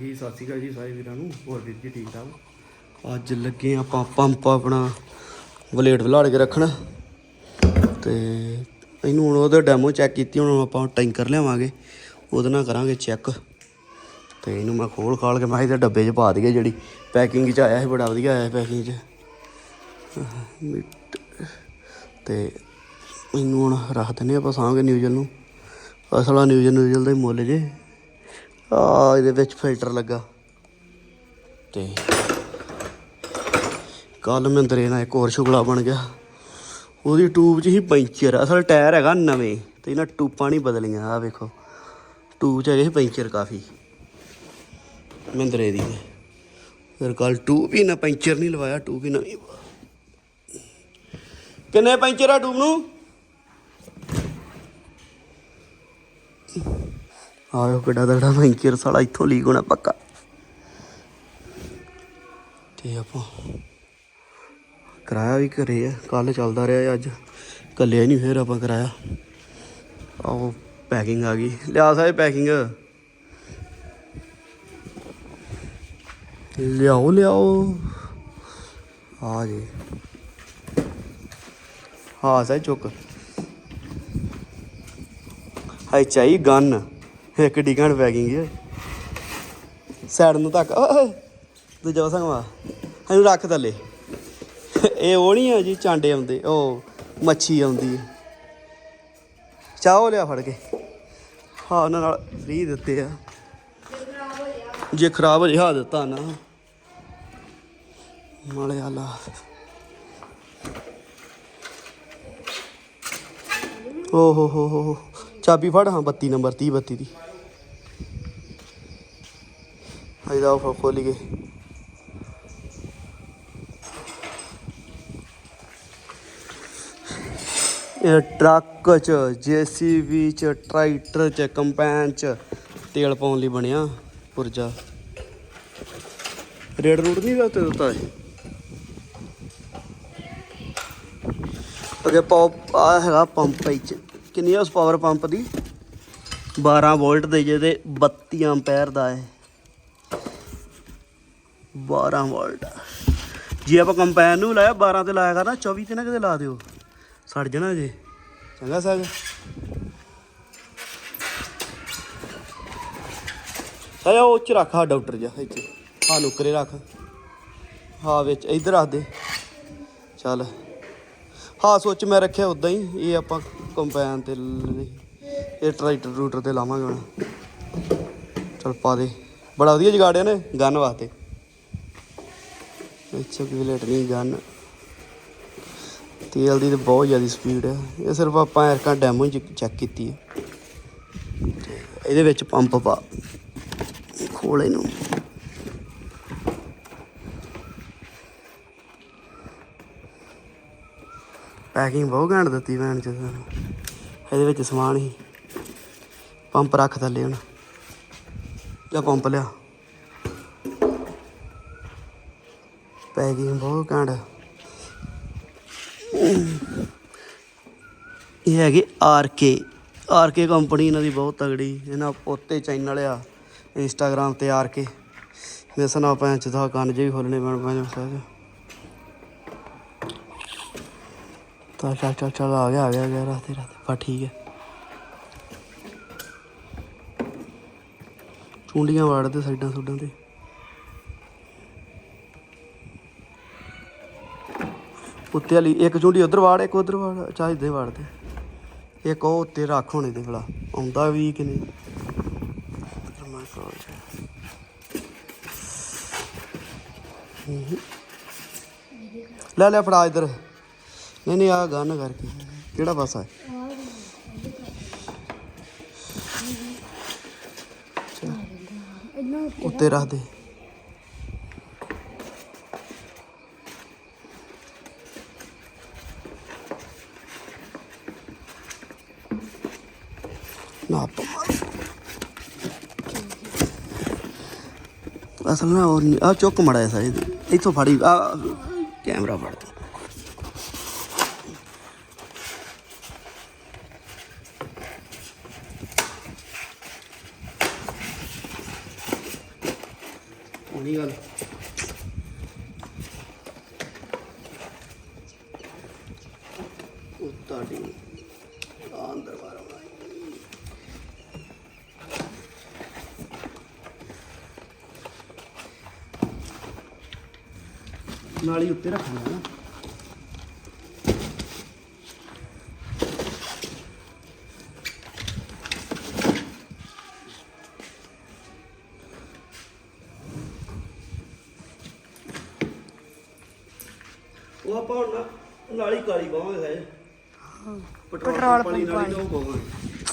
ਜੀ, ਸਤਿ ਸ਼੍ਰੀ ਅਕਾਲ ਜੀ ਸਾਰੇ ਵੀਰਾਂ ਨੂੰ। ਹੋਰ ਵੀਰ ਜੀ, ਠੀਕ ਠਾਕ ਅੱਜ ਲੱਗੇ ਆਪਾਂ ਪੰਪ ਆਪਣਾ ਬਲੇਡ ਵਲਾੜ ਕੇ ਰੱਖਣਾ। ਤੇ ਇਹਨੂੰ ਹੁਣ ਉਹਦਾ ਡੈਮੋ ਚੈੱਕ ਕੀਤੀ, ਹੁਣ ਆਪਾਂ ਟੈਂਕਰ ਲਿਆਵਾਂਗੇ, ਉਹਦੇ ਨਾਲ ਕਰਾਂਗੇ ਚੈੱਕ। ਤੇ ਇਹਨੂੰ ਮੈਂ ਖੋਲ ਖਾਲ ਕੇ, ਮੈਂ ਇਹਦੇ ਡੱਬੇ 'ਚ ਪਾ ਦਈਏ ਜਿਹੜੀ ਪੈਕਿੰਗ 'ਚ ਆਇਆ ਸੀ, ਬੜਾ ਵਧੀਆ ਆਇਆ ਪੈਕਿੰਗ 'ਚ। ਮਿੱਟ- ਤੇ ਇਹਨੂੰ ਹੁਣ ਰੱਖ ਦਿੰਦੇ ਆਪਾਂ ਸਾਂਗੇ ਨਿਊਜ਼ਲ ਨੂੰ। ਅਸਲਾ ਨਿਊਜ਼ਲ ਨਿਊਜ਼ਲ ਦਾ ਹੀ ਮੁੱਲ ਜੇ। ਆ ਇਹਦੇ ਵਿੱਚ ਫਿਲਟਰ ਲੱਗਾ। ਤੇ ਕੱਲ ਮਹਿੰਦਰੇ ਨਾਲ ਇੱਕ ਹੋਰ ਸ਼ੁਗਲਾ ਬਣ ਗਿਆ। ਉਹਦੀ ਟੂਬ 'ਚ ਹੀ ਪੈਂਚਰ ਅਸਲ ਟਾਇਰ ਹੈਗਾ ਨਵੇਂ ਤੇ ਇਹਨਾਂ ਟੂਪਾਂ ਨਹੀਂ ਬਦਲੀਆਂ। ਆ ਵੇਖੋ ਟੂਬ 'ਚ ਹੈਗੇ ਸੀ ਪੈਂਚਰ ਕਾਫੀ। ਮਹਿੰਦਰੇ ਦੀ। ਫਿਰ ਕੱਲ ਟੂਬ ਹੀ ਨਾ ਪੈਂਚਰ ਨਹੀਂ ਲਵਾਇਆ ਟੂਬ ਹੀ ਨਵੀਂ। ਕਿੰਨੇ ਪੈਂਚਰ ਆ ਟੂਬ ਨੂੰ? ਆਇਓ ਕਿੱਡਾ ਤਗੜਾ ਪੈਂਚਰ ਸਾਲਾ ਇੱਥੋਂ ਲੀਕ ਹੋਣਾ ਪੱਕਾ। ਤੇ ਆਪਾਂ ਕਰਾਇਆ ਵੀ ਘਰੇ ਆ ਕੱਲ ਚੱਲਦਾ ਰਿਹਾ ਅੱਜ। ਕੱਲਿਆ ਨਹੀਂ ਫੇਰ ਆਪਾਂ ਕਰਾਇਆ। ਆਓ ਪੈਕਿੰਗ ਆ ਗਈ। ਲਿਆ ਸਾਰੇ ਪੈਕਿੰਗ ਲਿਆਓ ਲਿਆਓ। ਆ ਜੀ। ਹਾਂ ਸਹੀ ਚੁੱਕ। ਹਾਈ ਚਾਹੀ ਗਨ ਇੱਕ ਡਿਗਣ ਪੈਕਿੰਗ ਹੈ ਸਾਈਡ ਨੂੰ ਤੱਕ ਓਏ ਦੂਜਾ ਸੰਗਵਾ ਇਹਨੂੰ ਰੱਖ ਥੱਲੇ। ਇਹ ਉਹ ਨਹੀਂ ਹੈ ਜੀ, ਚਾਂਡੇ ਆਉਂਦੇ, ਉਹ ਮੱਛੀ ਆਉਂਦੀ ਹੈ ਚਾਹੋ ਲਿਆ ਫੜ ਕੇ। ਹਾਂ, ਉਹਨਾਂ ਨਾਲ ਫ੍ਰੀ ਦਿੱਤੇ ਆ। ਜੇ ਖਰਾਬ ਹੋ ਜੇ, ਹਾਂ, ਦਿੱਤਾ ਨਾ। ਮਾਲੇ ਆਲਾ ਓ ਹੋ ਹੋ ਹੋ ਹੋ। ਚਾਬੀ ਫੜ, ਹਾਂ 32 ਨੰਬਰ 30 32 ਦੀ ਆਇਦਾ ਉਹ ਖੋਲੀ ਗਏ ਇਹ ਟਰੱਕ ਚ ਜੀਸੀਬੀ ਚ, ਟਰੈਕਟਰ ਚ, ਕੰਪੈਨ ਚ ਤੇਲ ਪਾਉਣ ਲਈ ਬਣਿਆ ਪੁਰਜਾ। ਰੇਡ ਰੂਟ ਨਹੀਂ ਉੱਤੇ? ਦਿੱਤਾ ਅਗੇ ਪਾਪ ਆ ਹੈਗਾ ਪੰਪ ਵਿੱਚ ਕਿੰਨੀ ਉਸ ਪਾਵਰ ਪੰਪ ਦੀ? 12 ਵੋਲਟ ਦੇ ਜਿਹਦੇ 32 ਐਂਪੀਅਰ ਦਾ ਹੈ 12 ਵੋਲਟ। ਜੇ ਆਪਾਂ ਕੰਪੈਨ ਨੂੰ ਲਾਇਆ 12 ਤੇ ਲਾਇਆ ਕਰਨਾ 24 ਤੇ ਨਾ ਕਿਤੇ ਲਾ ਦਿਓ। ਸੜ ਜਾਣਾ ਜੇ ਚੰਗਾ ਸਾਗ। ਸਾਇਆ ਉਹ ਚ ਰੱਖ ਆ ਡਾਕਟਰ ਜਾ ਇੱਥੇ। ਆ ਨੁਕਰੇ ਰੱਖ। ਹਾਂ ਵਿੱਚ, ਇੱਧਰ ਰੱਖ ਦੇ। ਚੱਲ। ਹਾਂ ਸੋਚ ਮੈਂ ਰੱਖਿਆ ਉਦਾਂ ਹੀ, ਇਹ ਆਪਾਂ ਕੰਪੈਨ ਤੇ ਇਹ ਟਰੈਕਟਰ ਰੂਟਰ ਤੇ ਲਾਵਾਂਗੇ ਹੁਣ। ਚਲ ਪਾ ਦੇ। ਬੜਾ ਵਧੀਆ ਜਗਾੜਿਆ ਨੇ ਗਨ ਵਾਸਤੇ। ਇੱਥੇ ਕੋਈ ਲੇਟ ਨਹੀਂ ਗਨ ਤੇਲ ਦੀ ਤਾਂ ਬਹੁਤ ਜ਼ਿਆਦਾ ਸਪੀਡ ਹੈ ਇਹ ਸਿਰਫ ਆਪਾਂ ਐਰਕਾ ਡੈਮੋ ਚੈੱਕ ਕੀਤੀ ਹੈ ਇਹਦੇ ਵਿੱਚ ਪੰਪ ਪਾ। ਖੋਲ ਇਹਨੂੰ। ਪੈਕਿੰਗ ਬਹੁਤ ਘੈਂਟ ਦਿੱਤੀ ਭੈਣ ਚ ਸਾਨੂੰ ਇਹਦੇ ਵਿੱਚ ਸਮਾਨ ਹੀ। ਪੰਪ ਰੱਖ ਥੱਲੇ ਹੁਣ। ਜਾਂ ਪੰਪ ਲਿਆ। ਪੈ ਪੈਕਿੰਗ ਬਹੁਤ ਘੈਂਟ। ਇਹ ਹੈਗੇ ਆਰ ਕੇ। ਕੰਪਨੀ ਇਹਨਾਂ ਦੀ ਬਹੁਤ ਤਗੜੀ। ਇਹਨਾਂ ਪੋਤੇ ਚੈਨਲ ਆ ਇੰਸਟਾਗ੍ਰam ਤੇ ਆਰ ਕੇ। ਮੇਰੇ ਸੁਣਾ ਪੈਂ ਕੰਨ ਜੇ ਵੀ ਖੋਲਣੇ ਪੈਣ ਪੈਣ ਸਹਿਜ ਤਾਂ ਚੱਲ ਚੱਲ ਚੱਲ ਆ ਗਿਆ ਆ ਗਿਆ, ਆ ਰਾਤੇ ਰਾਤੇ। ਬਾ ਠੀਕ ਹੈ। ਚੁੰਡੀਆਂ ਵਾੜਦੇ ਸਾਈਡਾਂ ਸੁੱਡਾਂ ਤੇ। ਉੱਤੇ ਵਾਲੀ, ਇੱਕ ਚੁੰਡੀ ਉਧਰ ਵਾੜ, ਇੱਕ ਉਧਰ ਵਾੜ ਚਾਹ ਇੱਦਾਂ ਹੀ ਵਾੜਦੇ ਇੱਕ ਉਹ ਉੱਤੇ ਰੱਖ ਹੋਣੇ ਦੇ ਭਲਾ ਆਉਂਦਾ ਵੀ ਕਿ ਨਹੀਂ? ਮੈਂ ਕਹਾਂ ਲੈ ਲੈ ਫੜਾ ਇੱਧਰ। ਨਹੀਂ ਨਹੀਂ ਆ ਗਨ ਕਰਕੇ। ਕਿਹੜਾ ਪਾਸਾ ਹੈ ਉੱਤੇ ਰੱਖ ਦੇ। ਅਸਲ ਨਾ ਉਹ ਆ ਚੁੱਕ ਮੜਾ ਐਸਾ ਇੱਥੋਂ ਫੜੀ ਆ ਕੈਮਰਾ ਫੜ ਤੂੰ ਉਹਨੀ ਗੱਲ ਉਹ ਤੁਹਾਡੀ ਆ ਅੰਦਰ ਬਾਹਰ ਆਉਣਾ ਨਾਲੀ ਉੱਤੇ ਰੱਖਣਾ ਨਾ। ਉਹ ਆਪਾਂ ਹੁਣ ਨਾ ਨਾਲੀ ਕਾਲੀ ਹੈ। ਪੈਟਰੋਲ ਨਾਲੀ ਪਾਵਾਂਗੇ।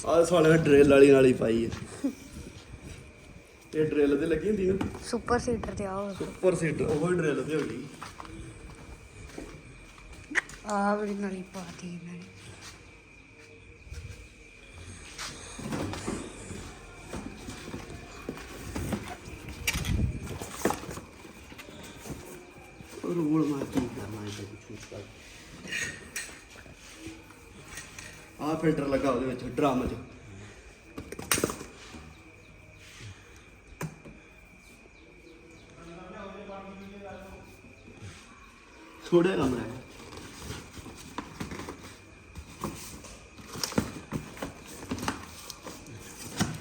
ਆਹ ਸਾਲੇ ਡਰਿਲ ਵਾਲੀ ਨਾਲੀ ਪਾਈ ਹੈ ਇਹ ਡਰਿਲ ਤੇ ਲੱਗੀ ਹੁੰਦੀ ਨਾ? ਸੁਪਰ ਸੀਟਰ ਤੇ ਆਓ। ਸੁਪਰ ਸੀਟਰ ਉਹ ਡਰਿਲ ਤੇ ਹੋ ਗਈ ਆਹ ਬੜੀ ਨਾਲੀ ਪਾਤੀ ਇਹਨਾਂ ਨੇ। ਰੋਲ ਮਾਰ ਕੇ ਕਰਨਾ ਹੈ ਕੁਝ ਕਰ। ਆ ਫਿਲਟਰ ਲੱਗਾ ਉਹਦੇ ਵਿੱਚ, ਡਰਮ 'ਚ। ਥੋੜਾ ਕੰਮ ਰਹਿ ਗਿਆ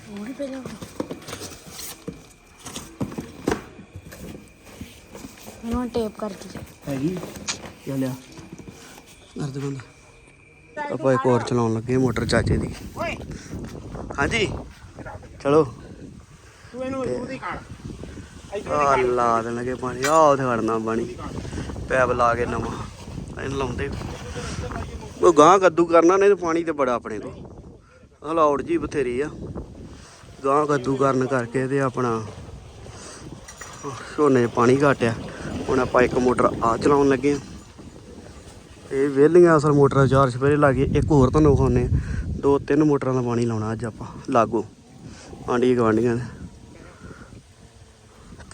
ਹੋਰ ਪਹਿਲਾਂ ਉਹਨਾਂ ਟੇਪ ਕਰਦੀ ਹੈਗੀ? ਕਿਆ ਲਿਆ। ਕਰ ਦੇ ਬੰਦ। ਆਪਾਂ ਇੱਕ ਹੋਰ ਚਲਾਉਣ ਲੱਗੇ ਮੋਟਰ ਚਾਚੇ ਦੀ। ਹਾਂਜੀ। ਚਲੋ। ਤੂੰ ਇਹਨੂੰ ਉਹਦੀ ਕਾੜ ਆ ਲਾ ਦੇਣਗੇ ਪਾਣੀ। ਆ ਉਥੇ ਖੜਨਾ ਪਾਣੀ। ਪੈਪ ਲਾ ਕੇ ਨਵਾਂ। ਇਹਨੂੰ ਲਾਉਂਦੇ ਉਹ ਗਾਂ ਕੱਦੂ ਕਰਨਾ ਨਹੀਂ ਤੇ ਪਾਣੀ ਤੇ ਬੜਾ ਆਪਣੇ ਕੋਲ। ਹਲੌੜ ਜੀ ਬਥੇਰੀ ਆ। ਗਾਂ ਕੱਦੂ ਕਰਨ ਕਰਕੇ ਤੇ ਆਪਣਾ ਝੋਨੇ 'ਚ ਪਾਣੀ ਘਟਿਆ ਹੁਣ ਆਪਾਂ ਇੱਕ ਮੋਟਰ ਆ ਚਲਾਉਣ ਲੱਗੇ ਆ ਇਹ ਵਿਹਲੀਆਂ ਅਸਲ ਮੋਟਰਾਂ ਚਾਰ ਸਪੇਰੇ ਲਾ ਕੇ, ਇੱਕ ਹੋਰ ਤੁਹਾਨੂੰ ਵਿਖਾਉਂਦੇ ਆ ਦੋ ਤਿੰਨ ਮੋਟਰਾਂ ਦਾ ਪਾਣੀ ਲਾਉਣਾ ਅੱਜ ਆਪਾਂ, ਲਾਗੋ। ਆਂਢੀ ਗਵਾਂਢੀਆਂ ਦੇ।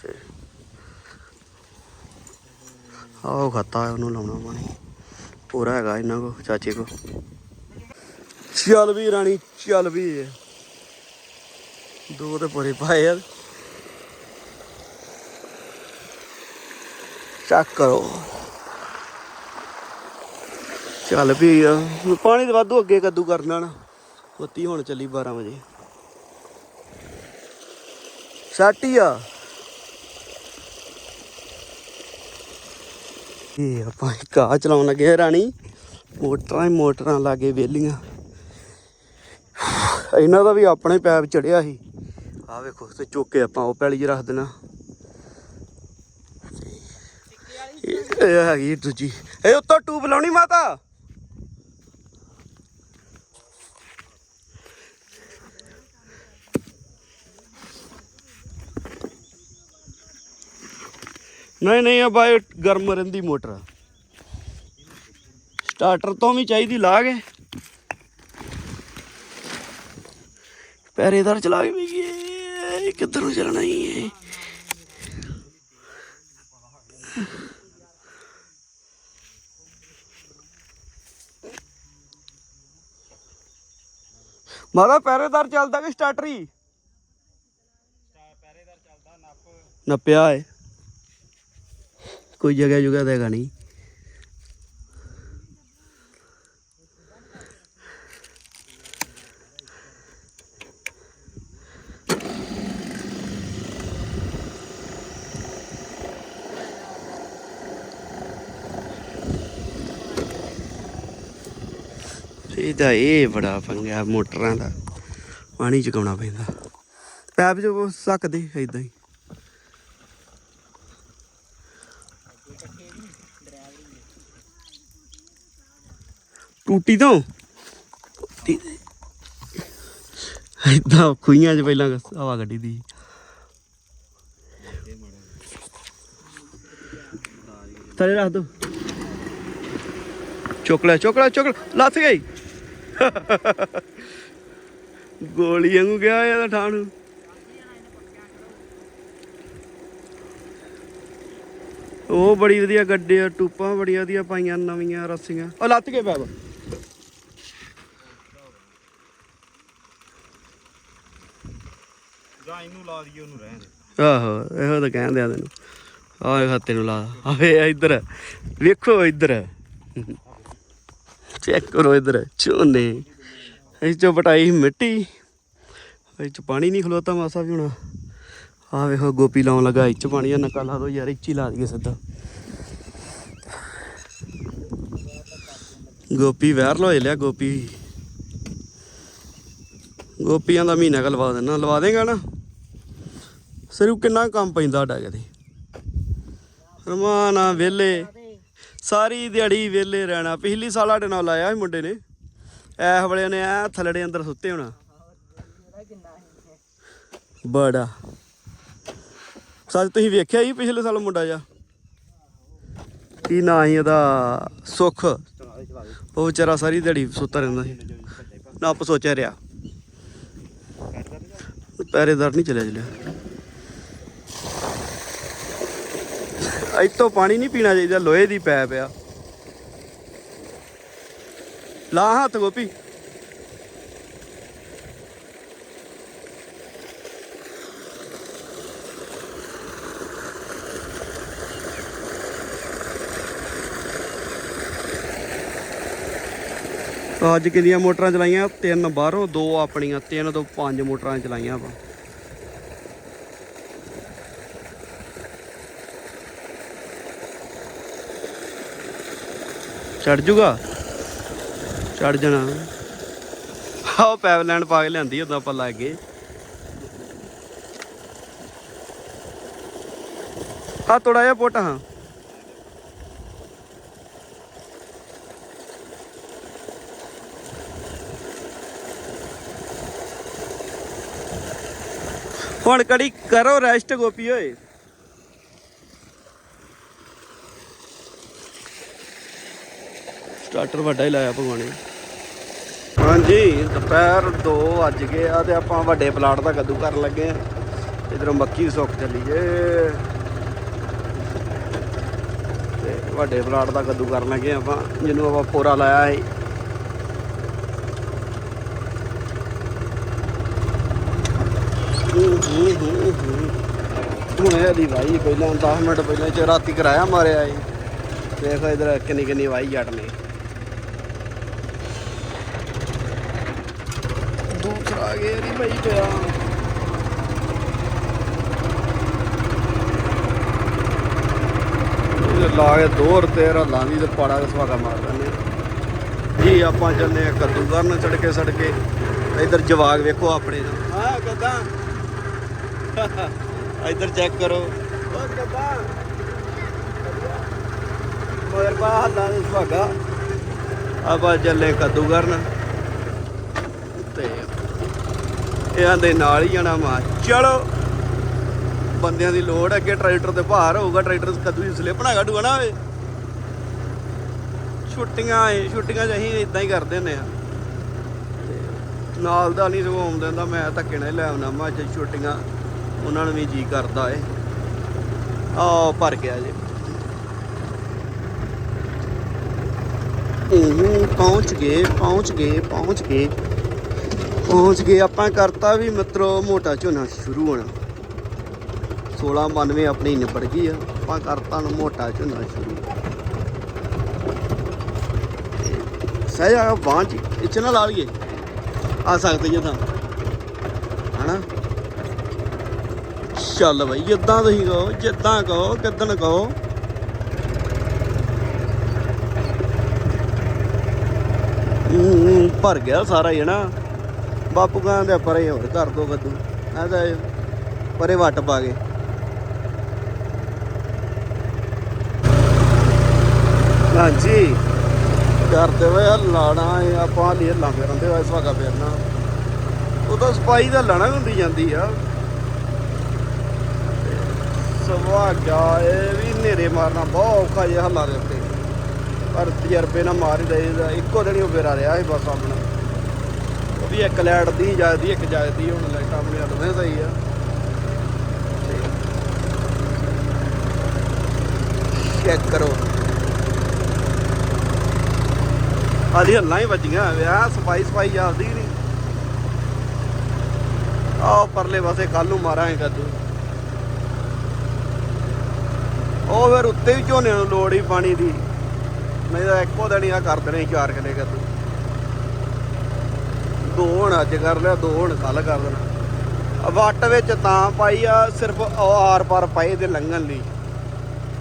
ਤੇ ਆਹ ਖਾਤਾ ਉਹਨੂੰ ਲਾਉਣਾ ਪਾਣੀ ਪੂਰਾ ਹੈਗਾ ਇਹਨਾਂ ਕੋ ਚਾਚੇ ਕੋ ਚੱਲ ਵੀ ਰਾਣੀ, ਚੱਲ ਵੀ। ਦੋ ਤੇ ਪਰੇ ਪਾਏ ਯਾਰ ਚੈੱਕ ਕਰੋ। ਚੱਲ ਵੀ ਆ ਪਾਣੀ ਤੇ ਵਾਧੂ ਅੱਗੇ ਕੱਦੂ ਕਰਨਾ ਨਾ ਬੱਤੀ ਹੁਣ ਚੱਲੀ 12 ਵਜੇ। ਸਾਟੀ ਆ। ਇਹ ਆਪਾਂ ਕਾ ਚਲਾਉਣ ਲੱਗੇ ਆ ਰਾਣੀ। ਮੋਟਰਾਂ ਹੀ ਮੋਟਰਾਂ ਲਾਗੇ ਵੇਲੀਆਂ ਇਹਨਾਂ ਦਾ ਵੀ ਆਪਣੇ ਪੈਪ ਚੜਿਆ ਸੀ। ਆ ਵੇਖੋ, ਤੇ ਚੁੱਕ ਕੇ ਆਪਾਂ ਉਹ ਪੈਲੀ 'ਚ ਰੱਖ ਦੇਣਾ। ਇਹ ਇਹ ਹੈਗੀ ਦੂਜੀ। ਇਹ ਉੱਤੋਂ ਟੂਬ ਲਾਉਣੀ ਮਾਤਾ। ਨਹੀਂ ਨਹੀਂ ਆ ਬਾਈ ਗਰਮ ਰਹਿੰਦੀ ਮੋਟਰ। ਸਟਾਰਟਰ ਤੋਂ ਵੀ ਚਾਹੀਦੀ ਲਾ ਕੇ। ਪੈਰੇਦਾਰ ਚਲਾ ਕੇ ਵੀ ਗਏ, ਕਿੱਧਰ ਨੂੰ ਚੱਲਣਾ ਹੀ ਹੈ। ਮਾਦਾ ਪੈਰੇਦਾਰ ਚੱਲਦਾ ਕਿ ਸਟਾਰਟਰ ਹੀ? ਪੈਰੇਦਾਰ ਚੱਲਦਾ ਨੱਪ। ਨੱਪਿਆ ਏ। ਕੋਈ ਜਗ੍ਹਾ ਜੁਗਾ ਦੇਗਾ ਨਹੀਂ। ਇਹਦਾ ਇਹ ਬੜਾ ਪੰਗਾ ਮੋਟਰਾਂ ਦਾ। ਪਾਣੀ ਚੁਕਾਉਣਾ ਪੈਂਦਾ। ਪੈਪ ਜੋ ਸਕਦੇ ਏਦਾਂ ਹੀ। ਟੂਟੀ ਤੋਂ? ਟੂਟੀ ਤੇ ਏਦਾਂ ਖੂਈਆਂ 'ਚ ਪਹਿਲਾਂ ਹਵਾ ਗੱਡੀ ਦੀ ਥੱਲੇ ਰੱਖ ਦੋ। ਚੁੱਕ ਲੈ ਚੁੱਕ ਲੈ। ਲੱਥ ਗਈ। ਗੋਲੀ ਵਾਂਗੂ ਗਿਆ ਇਹਦਾ ਠਾਣ। ਉਹ ਬੜੀ ਵਧੀਆ ਗੱਡੇ ਆ ਟੂਪਾਂ ਬੜੀਆਂ ਵਧੀਆ ਪਾਈਆਂ ਨਵੀਆਂ ਰੱਸੀਆਂ। ਉਹ ਲੱਤ ਕੇ ਪੈਬ ਜਾਂ ਇਹਨੂੰ ਲਾ ਦਈਏ ਉਹਨੂੰ ਰਹਿਣ ਦੇ। ਆਹੋ ਇਹੋ ਤਾਂ ਕਹਿੰਦੇ ਆ ਤੈਨੂੰ। ਆਹ ਖਾਤੇ ਨੂੰ ਲਾ। ਆਵੇ ਇੱਧਰ। ਵੇਖੋ ਇੱਧਰ। ਚੈੱਕ ਕਰੋ ਇੱਧਰ, ਝੋਨੇ। ਇਸ ਚੋਂ ਪਟਾਈ ਮਿੱਟੀ। ਇਹ ਪਾਣੀ ਨਹੀਂ ਖਲੋਤਾ ਮਾਸਾ ਵੀ ਹੁਣ। ਆਹ ਵੇਖੋ ਗੋਪੀ ਲਾਉਣ ਲੱਗਾ ਇਹ ਚ ਪਾਣੀ ਆ, ਨਕਾ ਲਾ ਦੋ ਯਾਰ, ਇੱਚ ਹੀ ਲਾ ਦਈਏ ਸਿੱਧਾ। ਗੋਪੀ ਵਾਇਰਲ ਹੋਏ ਲਿਆ, ਗੋਪੀ। ਗੋਪੀਆਂ ਦਾ ਮਹੀਨਾ ਕ ਲਵਾ ਦੇਣਾ ਲਵਾ ਦੇਗਾ ਨਾ। ਸਿਰੂ ਕਿੰਨਾ ਕੰਮ ਪੈਂਦਾ ਸਾਡਾ ਕਦੇ ਰਮਾਨਾ ਵੇਲੇ ਸਾਰੀ ਦਿਹਾੜੀ ਵਿਹਲੇ ਰਹਿਣਾ। ਪਿਛਲੀ ਸਾਲ ਸਾਡੇ ਨਾਲ ਆਇਆ ਸੀ ਮੁੰਡੇ ਨੇ। ਐਸ ਵੇਲੇ ਨੇ ਐ ਥਲੜੇ ਅੰਦਰ ਸੁੱਤੇ ਹੋਣਾ। ਬੜਾ। ਸੱਚ ਤੁਸੀਂ ਵੇਖਿਆ ਹੀ ਪਿਛਲੇ ਸਾਲ ਮੁੰਡਾ ਜਾ ਕੀ ਨਾਂ ਹੀ ਉਹਦਾ? ਸੁਖ। ਉਹ ਵਿਚਾਰਾ ਸਾਰੀ ਦਿਹਾੜੀ ਸੁੱਤਾ ਰਹਿੰਦਾ ਸੀ। ਨਾ ਆਪ ਸੋਚਿਆ ਰਿਹਾ। ਪੈਰੇਦਾਰ ਨਹੀਂ ਚਲਿਆ ਚਲਿਆ ਇੱਥੋਂ ਪਾਣੀ ਨਹੀਂ ਪੀਣਾ ਚਾਹੀਦਾ, ਲੋਹੇ ਦੀ ਪੈਪ ਆ। ਲਾ ਹੱਥ ਗੋਪੀ। ਅੱਜ ਕਿੰਨੀਆਂ ਮੋਟਰਾਂ ਚਲਾਈਆਂ? ਤਿੰਨ ਬਾਹਰੋਂ, ਦੋ ਆਪਣੀਆਂ, ਤਿੰਨ ਤੋਂ ਪੰਜ ਮੋਟਰਾਂ ਚਲਾਈਆਂ ਆਪਾਂ ਚੜ ਜੂਗਾ? ਚੜ ਜਾਣਾ। ਆਹ ਪੈਪ ਪਾ ਕੇ ਲਿਆਂਦੀ ਉਦੋਂ ਆਪਾਂ ਲੱਗ ਗਏ ਆ ਥੋੜਾ ਜਿਹਾ ਪੁੱਟ, ਹਾਂ। ਹੁਣ ਕੜੀ ਕਰੋ ਰੈਸਟ ਗੋਪੀ ਓਏ। ਸਟਾਰਟਰ ਵੱਡਾ ਹੀ ਲਾਇਆ ਭਗਵਾਨੇ ਹਾਂਜੀ, ਦੁਪਹਿਰ 2 ਵੱਜ ਗਏ ਆ ਤੇ ਆਪਾਂ ਵੱਡੇ ਪਲਾਟ ਦਾ ਕੱਦੂ ਕਰਨ ਲੱਗੇ ਆ। ਇਧਰੋਂ ਮੱਕੀ ਸੁੱਕ ਚੱਲੀ ਜੇ ਤੇ ਵੱਡੇ ਪਲਾਟ ਦਾ ਕੱਦੂ ਕਰਨ ਲੱਗੇ ਆਪਾਂ, ਜਿਹਨੂੰ ਆਪਾਂ ਪੋਰਾ ਲਾਇਆ ਸੀ। ਹੁਣ ਇਹਦੀ ਵਾਈ, ਪਹਿਲਾਂ 10 ਮਿੰਟ ਪਹਿਲਾਂ ਚ ਰਾਤੀ ਕਰਾਇਆ ਮਾਰਿਆ ਏ ਦੇਖੋ ਇਧਰ ਕਿੰਨੀ ਕਿੰਨੀ ਵਾਈ ਜੱਟ ਨੇ। ਦੂਸਰਾ ਗੇਰ ਹੀ ਪਈ ਪਿਆ ਲਾ ਕੇ ਦੋਰ ਤੇਰਾ ਲਾਂਦੀ ਤੇ ਪਾੜਾ ਸਵਾਗਾ ਮਾਰ ਆ। ਜੀ ਆਪਾਂ ਚੱਲੇ ਆ ਕੱਦੂ ਕਰਨ ਸੜਕੇ ਸੜਕੇ। ਇਧਰ ਜਵਾਗ ਵੇਖੋ ਆਪਣੇ ਦਾ ਹਾਂ ਕਦਾਂ ਇਧਰ ਚੈੱਕ ਕਰੋ। ਉਹ ਕਦਾਂ ਮਗਰ ਬਾ ਹੱਲਾਂ ਦੇ ਸੁਹਾਗਾ ਆਪਾਂ ਚੱਲੇ ਕੱਦੂ ਕਰਨ ਤੇ ਇਹਨਾਂ ਦੇ ਨਾਲ ਹੀ ਜਾਣਾ ਮਾ ਚਲੋ, ਬੰਦਿਆਂ ਦੀ ਲੋੜ ਅੱਗੇ ਟਰੈਕਟਰ ਤੇ ਭਾਰ ਹੋਊਗਾ, ਟਰੈਕਟਰ ਕੱਦੂ ਦੀ ਸਲਿੱਪ ਨਾ ਕੱਢੂਗਾ ਨਾ ਓਏ। ਛੁੱਟੀਆਂ ਏ, ਛੁੱਟੀਆਂ 'ਚ ਅਸੀਂ ਇਦਾਂ ਹੀ ਕਰਦੇ ਹੁੰਦੇ ਆ ਨਾਲ ਦਾ ਨਹੀਂ ਸਗੋਂ ਆਉਂਦਾ ਹੁੰਦਾ, ਮੈਂ ਧੱਕੇ ਨਾਲ ਹੀ ਲੈ ਆਉਣਾ ਮੈਂ ਅੱਜ ਛੁੱਟੀਆਂ ਉਹਨਾਂ ਨੂੰ ਵੀ ਜੀ ਕਰਦਾ ਏ। ਆ ਭਰ ਗਿਆ ਜੇ। ਹੂੰ ਪਹੁੰਚ ਗਏ ਪਹੁੰਚ ਗਏ ਪਹੁੰਚ ਗਏ। ਪਹੁੰਚ ਗਏ। ਆਪਾਂ ਕਰਤਾ ਵੀ ਮਿੱਤਰੋ, ਮੋਟਾ ਝੋਨਾ ਸ਼ੁਰੂ ਹੋਣਾ। 1692 ਆਪਣੀ ਨਿਬੜ ਗਈ ਆ। ਆਪਾਂ ਕਰਤਾ ਨੂੰ ਮੋਟਾ ਝੋਨਾ ਸ਼ੁਰੂ। ਸਹਿਜ ਆ ਬਾਂਝ ਇੱਚ ਨਾ ਲਾ ਲਈਏ। ਆ ਸਕਦੇ ਜੇ ਤਾਂ। ਹਨਾ? ਚੱਲ ਬਈ, ਜਿੱਦਾਂ ਤੁਸੀਂ ਕਹੋ, ਜਿੱਦਾਂ ਕਹੋ, ਕਿੱਦਣ ਕਹੋ। ਭਰ ਗਿਆ ਸਾਰਾ ਹੀ ਨਾ ਬਾਪੂ ਕਹਿੰਦੇ ਪਰੇ ਹੋਰ ਕਰ ਦੋ ਕੱਦੂ ਮੈਂ ਤਾਂ ਪਰੇ ਵੱਟ ਪਾ ਗਏ ਹਾਂਜੀ। ਕਰਦੇ ਵੇ ਲਾਣਾ ਆਪਾਂ ਲਈ ਲਾਂਗੇ ਰਹਿੰਦੇ ਹੋਏ ਸੁਹਾਗਾ ਫੇਰਨਾ ਉਹ ਤਾਂ ਸਪਾਈ ਦਾ ਲਾਣਾ ਹੁੰਦੀ ਜਾਂਦੀ ਆ। ਸੁਹਾਗਾ ਇਹ ਵੀ ਨੇਰੇ ਮਾਰਨਾ ਬਹੁਤ ਔਖਾ ਜਿਹਾ ਹੱਲਾ ਦੇ ਉੱਤੇ ਪਰ ਤਜਰਬੇ ਨਾਲ ਮਾਰ ਹੀ ਦਈਦਾ। ਇੱਕੋ ਦਿਨ ਹੀ ਉਹ ਫੇਰਾ ਰਿਹਾ ਸੀ ਬਸ ਆਪਣਾ। ਉਹ ਇੱਕ ਲੈਟ ਦੀ ਜਾਂਦੀ ਇੱਕ ਜਾਂਦੀ ਹੁਣ ਲਾਈਟਾਂ ਆਪਣੀਆਂ ਦੋਵੇਂ ਸਹੀ ਆ। ਚੈੱਕ ਕਰੋ। ਆਦੀ ਹੱਲਾਂ ਹੀ ਵੱਜੀਆਂ, ਵਿਆਹ ਸਫ਼ਾਈ ਸਫ਼ਾਈ ਜਾਂਦੀ ਨਹੀਂ। ਆਹ ਪਰਲੇ ਪਾਸੇ ਕੱਲ ਨੂੰ ਮਾਰਾਂਗੇ ਕੱਦੂ ਉਹ ਫਿਰ ਉੱਤੇ ਵੀ ਝੋਨੇ ਨੂੰ ਲੋੜ ਹੀ ਪਾਣੀ ਦੀ। ਨਹੀਂ ਤਾਂ ਇੱਕੋ ਦਿਨ ਹੀ ਆ ਕਰ ਦੇਣੇ ਚਾਰ ਕਿਲੇ ਕੱਦੂ ਦੋ ਹੁਣ ਅੱਜ ਕਰ ਲਿਆ, ਦੋ ਹੁਣ ਕੱਲ ਕਰ ਦੇਣਾ। ਵੱਟ ਵਿੱਚ ਤਾਂ ਪਾਈ ਆ, ਸਿਰਫ ਆਰ ਪਾਰ ਪਾਏ ਦੇ ਲੰਘਣ ਲਈ।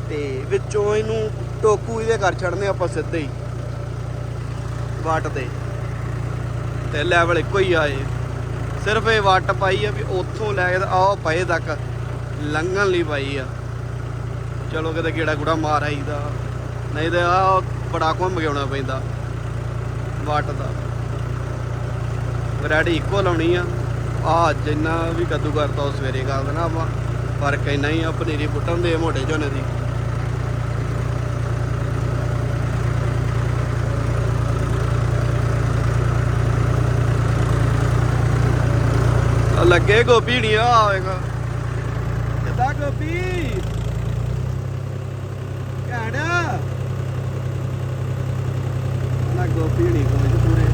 ਤੇ ਵਿੱਚੋਂ ਇਹਨੂੰ ਟੋਕੂ ਇਹਦੇ ਕਰ ਛੱਡਨੇ ਆਪਾਂ ਸਿੱਧੇ ਹੀ। ਵੱਟ 'ਤੇ। ਤੇ ਲੈਵਲ ਇੱਕੋ ਹੀ ਆਏ ਸਿਰਫ ਇਹ ਵੱਟ ਪਾਈ ਆ ਵੀ ਉੱਥੋਂ ਲੈ ਕੇ ਤੇ ਆਹ ਪਏ ਤੱਕ ਲੰਘਣ ਲਈ ਪਾਈ ਆ। ਚਲੋ ਕਿਤੇ ਗੇੜਾ ਗੁੜਾ ਮਾਰ ਆਈਦਾ। ਨਹੀਂ ਤੇ ਆ ਬੜਾ ਘੁੰਮ ਕੇ ਪੈਂਦਾ। ਵੱਟ ਦਾ। ਵੈਰਾਈਟੀ ਇੱਕੋ ਲਾਉਣੀ ਆ। ਆ ਜਿੰਨਾ ਵੀ ਕੱਦੂ ਕਰਤਾ ਉਹ ਸਵੇਰੇ ਕਰ ਦੇਣਾ ਆਪਾਂ। ਫ਼ਰਕ ਇੰਨਾ ਹੀ ਆ, ਪਨੀਰੀ ਪੁੱਟਣ ਦੇ ਮੋਟੇ ਝੋਨੇ ਦੀ। ਲੱਗੇ ਗੋਭੀ ਨਹੀਂ ਆ ਆਵੇਗਾ ਕਿੱਦਾਂ ਗੋਭੀ? ਕਾੜਾ ਨਾ ਗੋਭੀ ਨਹੀਂ ਕੋਈ ਪੂਰੇ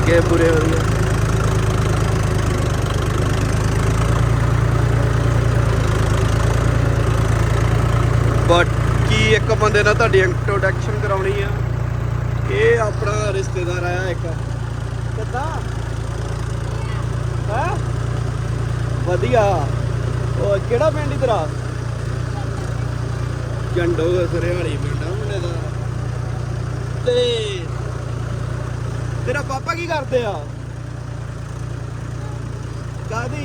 ਲੱਗੇ ਪੂਰੇ ਵਧੀਆ ਬਟ ਕੀ ਇੱਕ ਬੰਦੇ ਨਾਲ ਤੁਹਾਡੀ ਇੰਟਰੋਡਕਸ਼ਨ ਕਰਾਉਣੀ ਆ। ਇਹ ਆਪਣਾ ਰਿਸ਼ਤੇਦਾਰ ਆਇਆ ਇੱਕ। ਕਿੱਦਾਂ? ਹੈ? ਵਧੀਆ। ਉਹ ਕਿਹੜਾ ਪਿੰਡ ਇਧਰਾ ਜੰਡੋ ਸਰਿਆਲੀ ਪਿੰਡ ਆ ਮੁੰਡੇ ਦਾ। ਤੇ ਤੇਰਾ ਪਾਪਾ ਕੀ ਕਰਦੇ ਆ? ਕਾਦੀ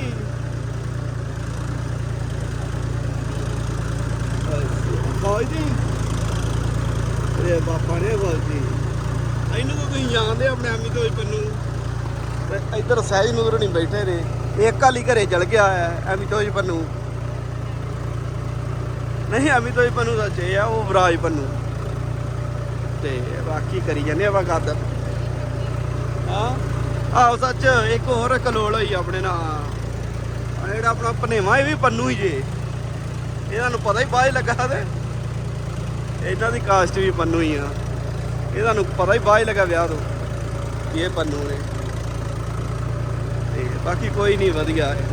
ਫੌਜੀ ਇਹ ਪਾਪਾ ਨੇ ਫੌਜੀ ਇਹਨੂੰ ਤਾਂ ਤੁਸੀਂ ਜਾਣਦੇ ਆ ਆਪਣੇ ਆਮੀ ਤੋਂ ਪੰਨੂ। ਇੱਧਰ ਸਹਿਜ ਨੂਰ ਨਹੀਂ ਬੈਠੇ ਨੇ ਇੱਕ ਹਾਲੀ ਘਰੇ ਚਲ ਗਿਆ ਹੈ ਐਮੀ ਤੋਂ ਪੰਨੂ। ਨਹੀਂ, ਐਮੀ ਤੋਂ ਪੰਨੂ ਦਾ ਚੇ ਆ, ਉਹ ਵਿਰਾਜ ਪੰਨੂ। ਤੇ ਬਾਕੀ ਕਰੀ ਜਾਂਦੇ ਆਪਾਂ ਗੱਦ ਹਾਂ। ਆਹ ਸੱਚ, ਇੱਕ ਹੋਰ ਕਲੋਲ ਹੋਈ ਆਪਣੇ ਨਾਲ। ਆਹ ਜਿਹੜਾ ਆਪਣਾ ਭਨੇਵਾ, ਇਹ ਵੀ ਪੰਨੂ ਹੀ ਜੇ। ਇਹਨਾਂ ਨੂੰ ਪਤਾ ਹੀ ਬਾਅਦ ਲੱਗਾ ਤੇ। ਇਹਨਾਂ ਦੀ ਕਾਸਟ ਵੀ ਪੰਨੂ ਹੀ ਆ। ਇਹ ਤੁਹਾਨੂੰ ਪਤਾ ਹੀ ਬਾਅਦ ਲੱਗਾ ਵਿਆਹ ਤੋਂ ਇਹ ਪੰਨੂ ਨੇ। ਤੇ ਬਾਕੀ ਕੋਈ ਨਹੀਂ, ਵਧੀਆ। ਹੈ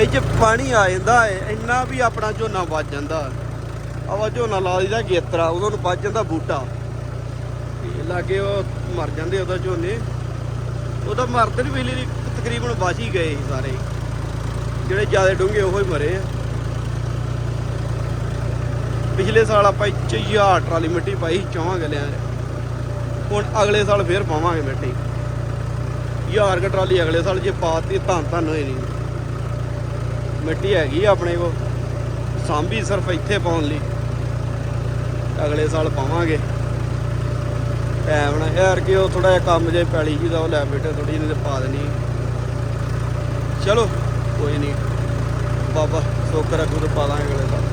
ਇਹ ਚ ਪਾਣੀ ਆ ਜਾਂਦਾ ਹੈ, ਇੰਨਾ ਵੀ ਆਪਣਾ ਝੋਨਾ ਵੱਜ ਜਾਂਦਾ। ਆਵਾ ਝੋਨਾ ਲਾ ਦਿੰਦਾ ਗੇਤਰਾ ਉਹਨਾਂ ਨੂੰ ਵੱਜ ਜਾਂਦਾ ਬੂਟਾ। ਤੇ ਲਾਗੇ ਉਹ ਮਰ ਜਾਂਦੇ ਉਹਦਾ ਝੋਨੇ। ਉਹਦਾ ਮਰਦੇ ਵੀ ਵੇਲੇ ਤਕਰੀਬਨ ਬਚ ਹੀ ਗਏ ਸੀ ਸਾਰੇ। ਜਿਹੜੇ ਜ਼ਿਆਦਾ ਡੂੰਘੇ ਉਹ ਹੀ ਮਰੇ ਆ। ਪਿਛਲੇ ਸਾਲ ਆਪਾਂ 1000 ਟਰਾਲੀ ਮਿੱਟੀ ਪਾਈ ਸੀ ਚੌਹਾਂ ਗਲਿਆਂ ਹੁਣ ਅਗਲੇ ਸਾਲ ਫੇਰ ਪਾਵਾਂਗੇ ਮਿੱਟੀ। ਹਜ਼ਾਰ ਕ ਟਰਾਲੀ ਅਗਲੇ ਸਾਲ ਜੇ ਪਾਤੀ ਤਾਂ ਤਾਂ ਹੋਈ ਨਹੀਂ ਮਿੱਟੀ ਹੈਗੀ ਆ ਆਪਣੇ ਕੋ ਸਾਂਭੀ ਸਿਰਫ ਇੱਥੇ ਪਾਉਣ ਲਈ। ਅਗਲੇ ਸਾਲ ਪਾਵਾਂਗੇ। ਟਾਈਮ ਨਾ, ਯਾਰ ਕਿ ਉਹ ਥੋੜਾ ਜਿਹਾ ਕੰਮ ਜੇ ਪੈਲੀ ਜੀ ਦਾ ਉਹ ਲੈ ਬੇਟੇ ਥੋੜੀ ਜਿਹੀ ਪਾ ਦੇਣੀ। ਚਲੋ, ਕੋਈ ਨਹੀਂ। ਬਾਬਾ, ਸੁੱਖ ਰੱਖੂ ਤੇ ਪਾ ਦਾਂਗੇ ਅਗਲੇ ਸਾਲ।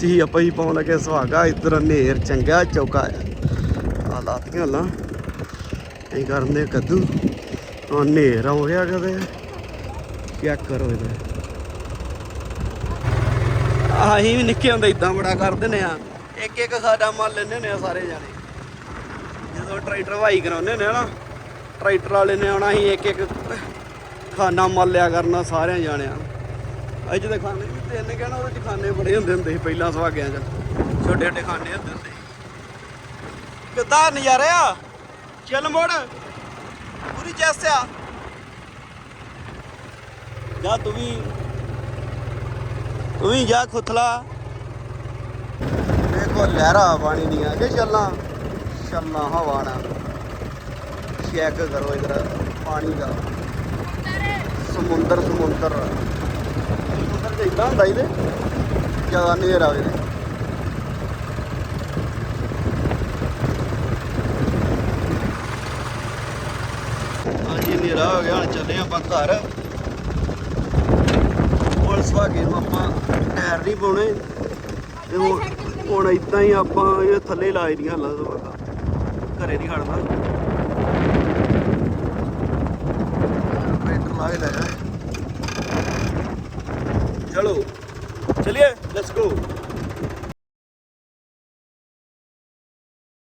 ਜੀ ਆਪਾਂ ਹੀ ਪਾਉਣ ਲੱਗੇ ਸੁਹਾਗਾ, ਇਧਰ ਹਨੇਰ ਚੰਗਾ, ਚੌਕਾ। ਆ ਲਾਤੀਆਂ ਲਾ ਇਹ ਕਰਦੇ ਕੱਦੂ। ਉਹ ਹਨੇਰ ਹੋ ਗਿਆ ਕਦੇ। ਚੈੱਕ ਕਰੋ ਇਹਦਾ? ਆਹੀ ਵੀ ਨਿੱਕੇ ਹੁੰਦੇ ਇਦਾਂ ਬੜਾ ਕਰ ਦਿੰਦੇ ਆ। ਇੱਕ ਇੱਕ ਸਾਡਾ ਮੰਨ ਲੈਂਦੇ ਹੁੰਦੇ ਆ ਸਾਰੇ ਜਾਣੇ। ਜਦੋਂ ਟਰੈਕਟਰ ਵਾਈ ਕਰਾਉਂਦੇ ਹੁੰਦੇ ਨਾ, ਟਰੈਕਟਰ ਵਾਲੇ ਨੇ ਆਉਣਾ ਸੀ, ਇੱਕ ਇੱਕ ਖਾਨਾ ਮੰਨ ਲਿਆ ਕਰਨਾ ਸਾਰਿਆਂ ਜਾਣਿਆਂ ਅੱਜ ਦੇ ਖਾਨੇ ਵੀ ਤਿੰਨ ਕਹਿਣਾ, ਉਹਦੇ ਚ ਖਾਨੇ ਬੜੇ ਹੁੰਦੇ ਹੁੰਦੇ ਸੀ, ਪਹਿਲਾਂ ਸੁਹਾਗਿਆਂ 'ਚ। ਛੋਟੇ ਛੋਟੇ ਖਾਨੇ ਹੁੰਦੇ ਹੁੰਦੇ ਸੀ। ਕਿੱਦਾਂ ਨਜ਼ਾਰੇ ਆ? ਚੱਲ ਮੋੜ। ਪੂਰੀ ਚੈਸਿਆ ਜਾ ਤੂੰ ਵੀ। ਤੂੰ ਵੀ ਜਾ ਖੁਥਲਾ। ਦੇਖੋ ਲਹਿਰਾ ਪਾਣੀ ਦੀਆਂ ਕਿ ਚੱਲਾਂ ਚੱਲਾਂ ਹਵਾ ਨਾਲ ਚੈੱਕ ਕਰੋ ਇਧਰ ਪਾਣੀ ਦਾ। ਸਮੁੰਦਰ ਸਮੁੰਦਰ। ਸਮੁੰਦਰ ਇਦਾਂ ਹੁੰਦਾ ਇਹਦੇ ਜ਼ਿਆਦਾ ਨੇਰ ਆਵੇ ਤੇ ਹਾਂਜੀ ਹਨੇਰਾ ਹੋ ਗਿਆ, ਹੁਣ ਚੱਲੇ ਆਪਾਂ ਘਰ। ਹੁਣ ਸਵਾਗੇ ਨੂੰ ਆਪਾਂ ਟਾਇਰ ਨਹੀਂ ਪਾਉਣੇ। ਤੇ ਹੁਣ ਹੁਣ ਇਦਾਂ ਹੀ ਆਪਾਂ ਇਹ ਥੱਲੇ ਲਾਏ ਦੀਆਂ ਹੱਲਾ ਸਵਾਗਾ ਘਰੇ ਨਹੀਂ ਖੜਨਾ। ਟਰੈਕਟਰ ਲਾ ਕੇ ਲੈ ਜਾ। ਚਲੋ। ਚਲਿਏ ਲੈਟਸ ਗੋ